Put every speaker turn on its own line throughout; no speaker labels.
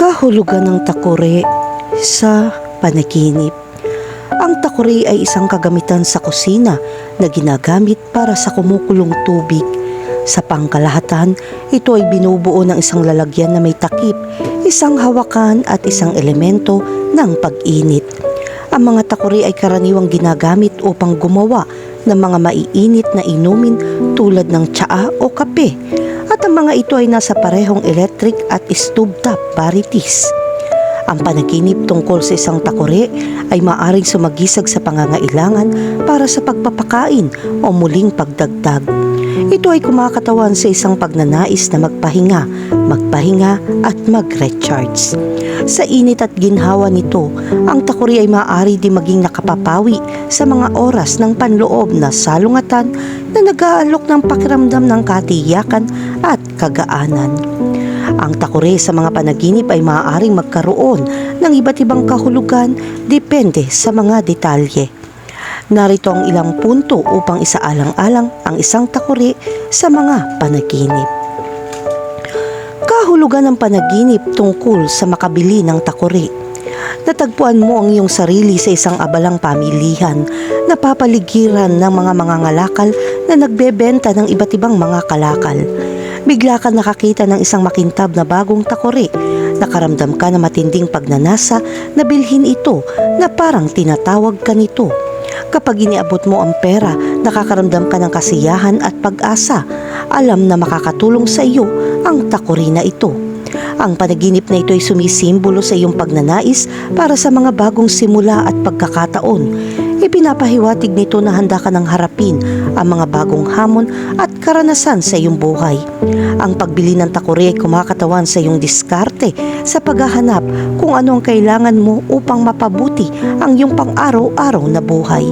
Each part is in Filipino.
Kahulugan ng takore sa panaginip. Ang takore ay isang kagamitan sa kusina na ginagamit para sa kumukulong tubig. Sa pangkalahatan, ito ay binubuo ng isang lalagyan na may takip, isang hawakan at isang elemento ng pag-init. Ang mga takore ay karaniwang ginagamit upang gumawa ng mga maiinit na inumin tulad ng tsaa o kape at ang mga ito ay nasa parehong electric at stovetop varieties. Ang panaginip tungkol sa isang takore ay maaring sumagisag sa pangangailangan para sa pagpapakain o muling pagdagdag. Ito ay kumakatawan sa isang pagnanais na magpahinga, magpahinga at mag-recharge. Sa init at ginhawa nito, ang takuri ay maaari di maging nakapapawi sa mga oras ng panloob na salungatan na nag-aalok ng pakiramdam ng katiyakan at kagaanan. Ang takore sa mga panaginip ay maaaring magkaroon ng iba't ibang kahulugan depende sa mga detalye. Narito ang ilang punto upang isaalang-alang ang isang takore sa mga panaginip. Kahulugan ng panaginip tungkol sa makabili ng takore. Natagpuan mo ang iyong sarili sa isang abalang pamilihan, napapaligiran ng mga mangangalakal na nagbebenta ng iba't ibang mga kalakal. Bigla ka nakakita ng isang makintab na bagong takore. Nakaramdam ka na matinding pagnanasa na bilhin ito na parang tinatawag ka nito. Kapag iniabot mo ang pera, nakakaramdam ka ng kasiyahan at pag-asa. Alam na makakatulong sa iyo ang takore na ito. Ang panaginip na ito ay sumisimbolo sa iyong pagnanais para sa mga bagong simula at pagkakataon. Ipinapahiwatig nito na handa ka ng harapin ang mga bagong hamon at karanasan sa iyong buhay. Ang pagbili ng takore ay kumakatawan sa iyong diskarte sa paghahanap kung ano ang kailangan mo upang mapabuti ang iyong pang-araw-araw na buhay.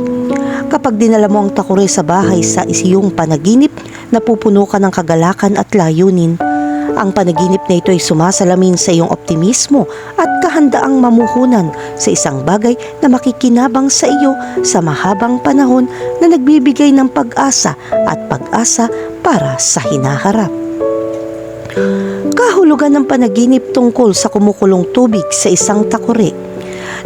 Kapag dinala mo ang takore sa bahay sa iyong panaginip, napupuno ka ng kagalakan at layunin. Ang panaginip na ito ay sumasalamin sa iyong optimismo at kahandaang mamuhunan sa isang bagay na makikinabang sa iyo sa mahabang panahon na nagbibigay ng pag-asa at pag-asa para sa hinaharap. Kahulugan ng panaginip tungkol sa kumukulong tubig sa isang takore.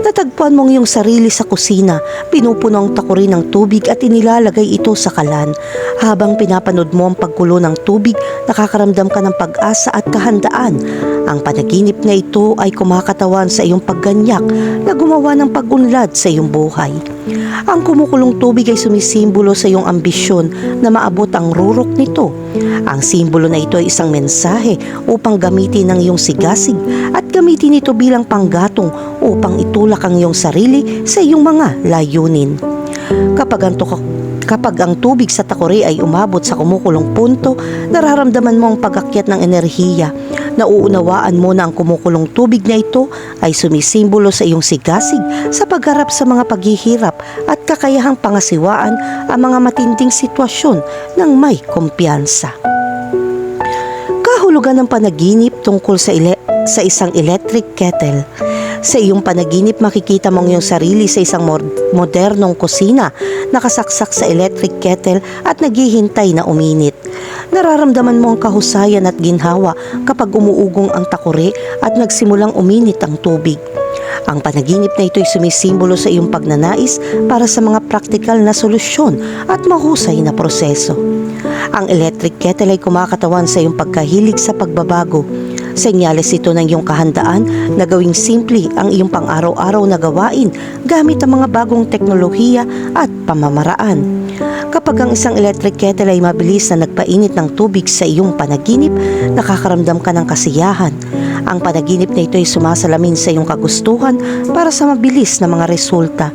Natagpuan mong iyong sarili sa kusina, pinupuno ang takore ng tubig at inilalagay ito sa kalan. Habang pinapanood mo ang pagkulo ng tubig, nakakaramdam ka ng pag-asa at kahandaan. Ang panaginip na ito ay kumakatawan sa iyong pagganyak na gumawa ng pag-unlad sa iyong buhay. Ang kumukulong tubig ay sumisimbolo sa iyong ambisyon na maabot ang rurok nito. Ang simbolo na ito ay isang mensahe upang gamitin ang iyong sigasig at gamitin ito bilang panggatong upang itulak ang iyong sarili sa iyong mga layunin. Kapag ang, kapag ang tubig sa takore ay umabot sa kumukulong punto, nararamdaman mo ang pagakyat ng enerhiya. Nauunawaan mo na ang kumukulong tubig na ito ay sumisimbolo sa iyong sigasig sa pagharap sa mga paghihirap at kakayahang pangasiwaan ang mga matinding sitwasyon ng may kumpiyansa. Kahulugan ng panaginip tungkol sa, ele- sa isang electric kettle. Sa iyong panaginip makikita mong iyong sarili sa isang mod- modernong kusina, nakasaksak sa electric kettle at naghihintay na uminit. Nararamdaman mo ang kahusayan at ginhawa kapag umuugong ang takore at nagsimulang uminit ang tubig. Ang panaginip na ito ay sumisimbolo sa iyong pagnanais para sa mga praktikal na solusyon at mahusay na proseso. Ang electric kettle ay kumakatawan sa iyong pagkahilig sa pagbabago. Senyales ito ng iyong kahandaan na gawing simple ang iyong pang-araw-araw na gawain gamit ang mga bagong teknolohiya at pamamaraan. Kapag ang isang electric kettle ay mabilis na nagpainit ng tubig sa iyong panaginip, nakakaramdam ka ng kasiyahan. Ang panaginip na ito ay sumasalamin sa iyong kagustuhan para sa mabilis na mga resulta.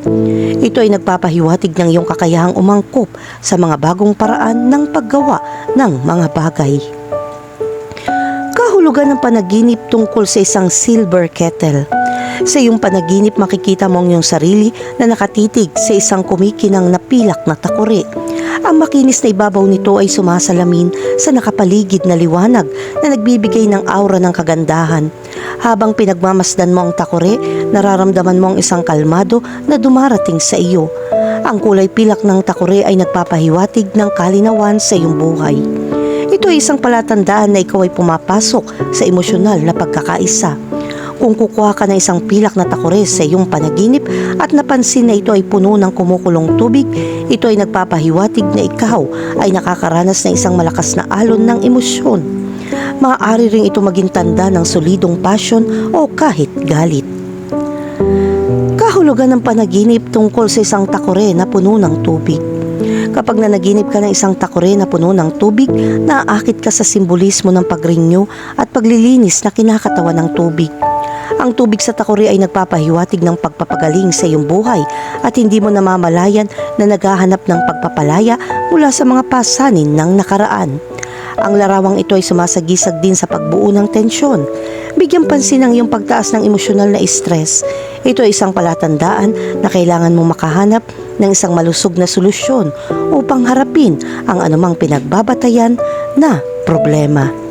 Ito ay nagpapahiwatig ng iyong kakayahang umangkop sa mga bagong paraan ng paggawa ng mga bagay. Kahulugan ng panaginip tungkol sa isang silver kettle. Sa iyong panaginip makikita mo ang iyong sarili na nakatitig sa isang kumikinang napilak na takore. Ang makinis na ibabaw nito ay sumasalamin sa nakapaligid na liwanag na nagbibigay ng aura ng kagandahan. Habang pinagmamasdan mo ang takore, nararamdaman mo ang isang kalmado na dumarating sa iyo. Ang kulay pilak ng takore ay nagpapahiwatig ng kalinawan sa iyong buhay. Ito ay isang palatandaan na ikaw ay pumapasok sa emosyonal na pagkakaisa. Kung kukuha ka ng isang pilak na takore sa iyong panaginip at napansin na ito ay puno ng kumukulong tubig, ito ay nagpapahiwatig na ikaw ay nakakaranas ng isang malakas na alon ng emosyon. Maaari ring ito maging tanda ng solidong passion o kahit galit. Kahulugan ng panaginip tungkol sa isang takore na puno ng tubig. Kapag nanaginip ka ng isang takore na puno ng tubig, naaakit ka sa simbolismo ng pagrinyo at paglilinis na kinakatawan ng tubig. Ang tubig sa takore ay nagpapahiwatig ng pagpapagaling sa iyong buhay at hindi mo namamalayan na naghahanap ng pagpapalaya mula sa mga pasanin ng nakaraan. Ang larawang ito ay sumasagisag din sa pagbuo ng tensyon. Bigyan pansin ang iyong pagtaas ng emosyonal na stress. Ito ay isang palatandaan na kailangan mong makahanap ng isang malusog na solusyon upang harapin ang anumang pinagbabatayan na problema.